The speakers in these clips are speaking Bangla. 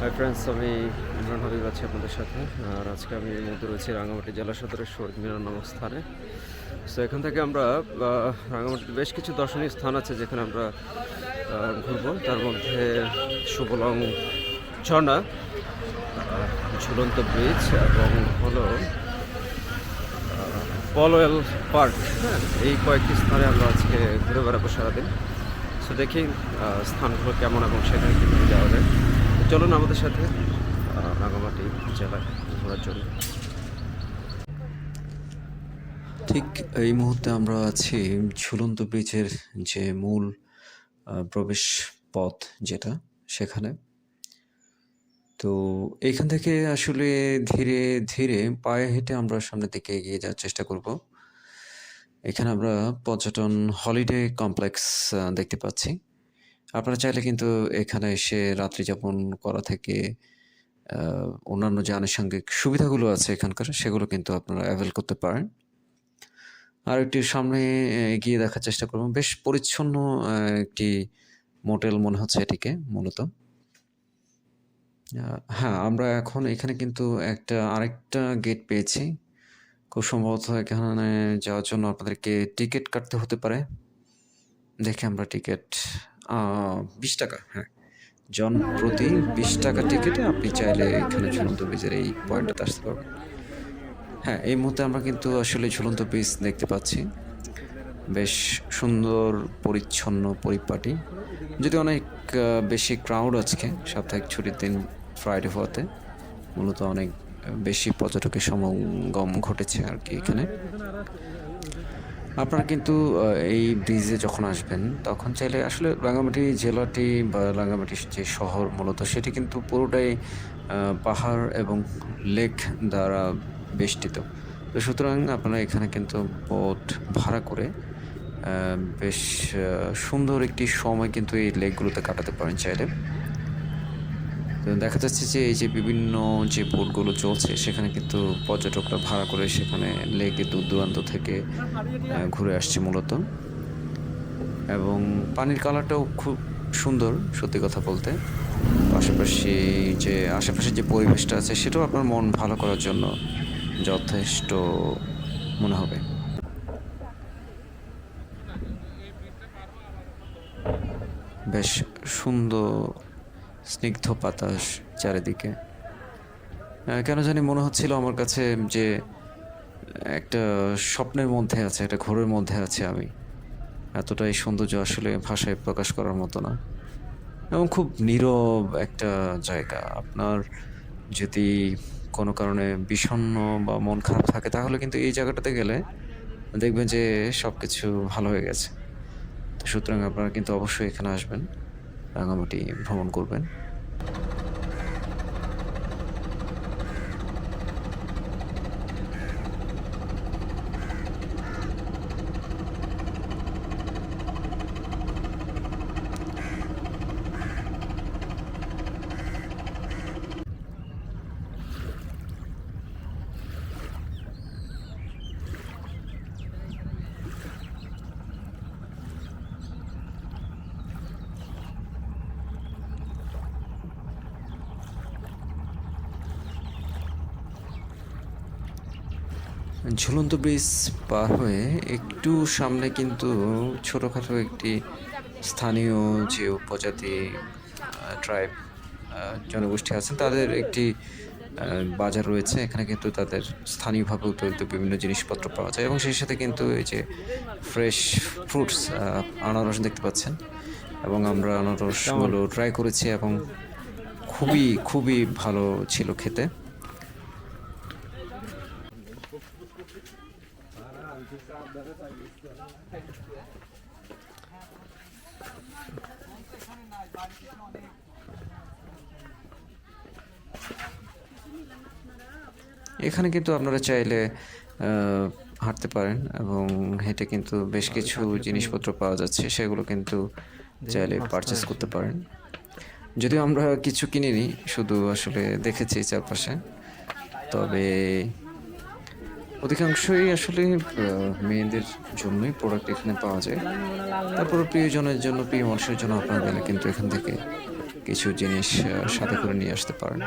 হাই ফ্রেন্ডস আমি ইমরান হাবিব আছি আপনাদের সাথে। আর আজকে আমি এই মুহূর্তে রয়েছি রাঙামাটি জেলা সদরের শহীদ মিনার নামক স্থানে। সো এখান থেকে আমরা রাঙামাটিতে বেশ কিছু দর্শনীয় স্থান আছে যেখানে আমরা ঘুরবো। তার মধ্যে সুবলং ঝর্ণা ঝুলন্ত ব্রিজ এবং হলো পলোয়েল পার্ক হ্যাঁ এই কয়েকটি স্থানে আমরা আজকে ঘুরে বেড়াবো সারাদিন। সো দেখি স্থানগুলো কেমন এবং সেখানে কীভাবে যাওয়া যায়। চলুন আমাদের সাথে রাঙামাটি জেলায় ঘোরার জন্য। ঠিক এই মুহূর্তে আমরা আছি ঝুলন্ত ব্রিজের যে মূল প্রবেশ পথ যেটা সেখানে। তো এখান থেকে আসলে ধীরে ধীরে পায়ে হেঁটে আমরা সামনের দিকে এগিয়ে যাওয়ার চেষ্টা করব। এখানে আমরা পর্যটন হলিডে কমপ্লেক্স দেখতে পাচ্ছি। আপনারা চাইলে কিন্তু এখানে এসে রাত্রি যাপন করা থেকে অন্যান্য যে আনুষঙ্গিক সুবিধাগুলো আছে এখানকার, সেগুলো কিন্তু আপনারা অ্যাভেল করতে পারেন। আর একটি সামনে এগিয়ে দেখার চেষ্টা করব। বেশ পরিচ্ছন্ন একটি মোটেল মনে হচ্ছে এটিকে মূলত। হ্যাঁ আমরা এখন এখানে কিন্তু একটা আরেকটা গেট পেয়েছি। খুব সম্ভবত এখানে যাওয়ার জন্য আপনাদেরকে টিকিট কাটতে হতে পারে। দেখে আমরা টিকিট বিশ টাকা হ্যাঁ। জন প্রতি বিশ টাকা টিকিটে আপনি চাইলে এখানে ঝুলন্ত ব্রিজের এই পয়েন্টটাতে আসতে পারবেন। হ্যাঁ এই মুহূর্তে আমরা কিন্তু আসলে ঝুলন্ত ব্রিজ দেখতে পাচ্ছি। বেশ সুন্দর, পরিচ্ছন্ন, পরিপাটি। যদি অনেক বেশি ক্রাউড আজকে, সাপ্তাহিক ছুটির দিন ফ্রাইডে হওয়াতে, মূলত অনেক বেশি পর্যটকের সমাগম ঘটেছে আর কি এখানে। আপনারা কিন্তু এই ব্রিজে যখন আসবেন, তখন চাইলে আসলে রাঙামাটি জেলাটি বা রাঙামাটি যে শহর মূলত, সেটি কিন্তু পুরোটাই পাহাড় এবং লেক দ্বারা বেষ্টিত। তো সুতরাং আপনারা এখানে কিন্তু বোট ভাড়া করে বেশ সুন্দর একটি সময় কিন্তু এই লেকগুলোতে কাটাতে পারেন চাইলে। দেখা যাচ্ছে যে এই যে বিভিন্ন যে বোটগুলো চলছে, সেখানে কিন্তু পর্যটকরা ভাড়া করে সেখানে লেকে দূর দূরান্ত থেকে ঘুরে আসছে মূলত। এবং পানির কালারটাও খুব সুন্দর, সত্যি কথা বলতে। পাশাপাশি যে, আশেপাশে যে পরিবেশটা আছে, সেটাও আপনার মন ভালো করার জন্য যথেষ্ট মনে হবে। বেশ সুন্দর স্নিগ্ধ বাতাস চারিদিকে। কেন জানি মনে হচ্ছিল আমার কাছে যে একটা স্বপ্নের মধ্যে আছে, একটা ঘোরের মধ্যে আছে আমি। এতটাই সৌন্দর্য আসলে ভাষায় প্রকাশ করার মতো না। এবং খুব নীরব একটা জায়গা। আপনার যদি কোনো কারণে বিষণ্ণ বা মন খারাপ থাকে, তাহলে কিন্তু এই জায়গাটাতে গেলে দেখবেন যে সব কিছু ভালো হয়ে গেছে। তো সুতরাং আপনারা কিন্তু অবশ্যই এখানে আসবেন। রাঙামাটি ভ্রমণ করবেন। ঝুলন্ত ব্রিজ পার হয়ে একটু সামনে কিন্তু ছোটোখাটো একটি স্থানীয় যে উপজাতি ট্রাইব জনগোষ্ঠী আছেন তাদের একটি বাজার রয়েছে। এখানে কিন্তু তাদের স্থানীয়ভাবে উৎপাদিত বিভিন্ন জিনিসপত্র পাওয়া যায় এবং সেই সাথে কিন্তু এই যে ফ্রেশ ফ্রুটস আনারস দেখতে পাচ্ছেন এবং আমরা আনারসগুলো ট্রাই করেছি এবং খুবই খুবই ভালো ছিল খেতে। এখানে কিন্তু আপনারা চাইলে হাঁটতে পারেন এবং হেঁটে কিন্তু বেশ কিছু জিনিসপত্র পাওয়া যাচ্ছে, সেগুলো কিন্তু চাইলে পারচেস করতে পারেন। যদিও আমরা কিছু কিনিনি, শুধু আসলে দেখেছি চারপাশে। তবে অধিকাংশই আসলে মেয়েদের জন্যই প্রোডাক্ট এখানে পাওয়া যায়। তারপর প্রিয়জনের জন্য, প্রিয় মানুষের জন্য আপনারা গেলে কিন্তু এখান থেকে কিছু জিনিস সাথে করে নিয়ে আসতে পারেন।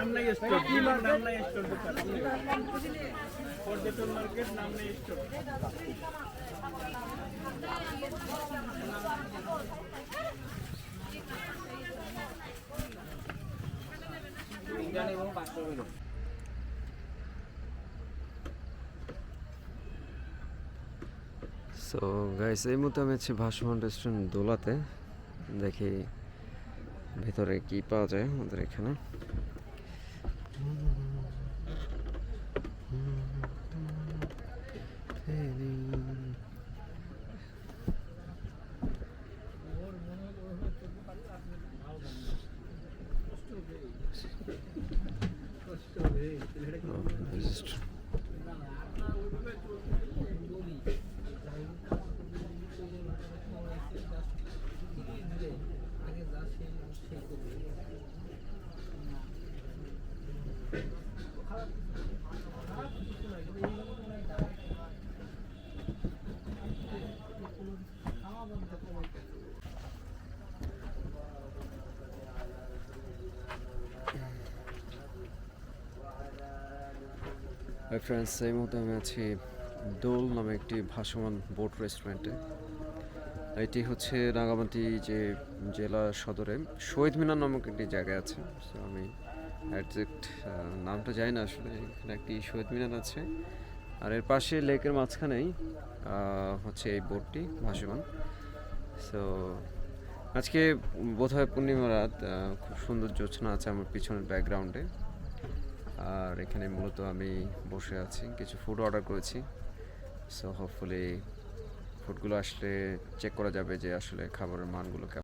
সো গাইস এই মুহূর্তে আমি আছি ভাসমান রেস্টুরেন্ট দোলাতে। দেখি ভেতরে কি পাওয়া যায় আমাদের এখানে। ফ্রেন্ডস এই মুহূর্তে আমি আছি দোল নামে একটি ভাসমান বোট রেস্টুরেন্টে এটি হচ্ছে রাঙামাটি যে জেলা সদরে শহীদ মিনার নামক একটি জায়গায় আছে। সো আমি অ্যাডজেক্ট নামটা জানি না আসলে, এখানে একটি শহীদ মিনার আছে। আর এর পাশে লেকের মাঝখানেই হচ্ছে এই বোটটি ভাসমান। সো আজকে বোধহয় পূর্ণিমা রাত খুব সুন্দর জোছনা আছে আমার পিছনের ব্যাকগ্রাউন্ডে আর এখানে মূলত আমি বসে আছি, কিছু ফুড অর্ডার করেছি। সো হোপফুলি ফুডগুলো আসলে চেক করা যাবে যে আসলে খাবারের মানগুলো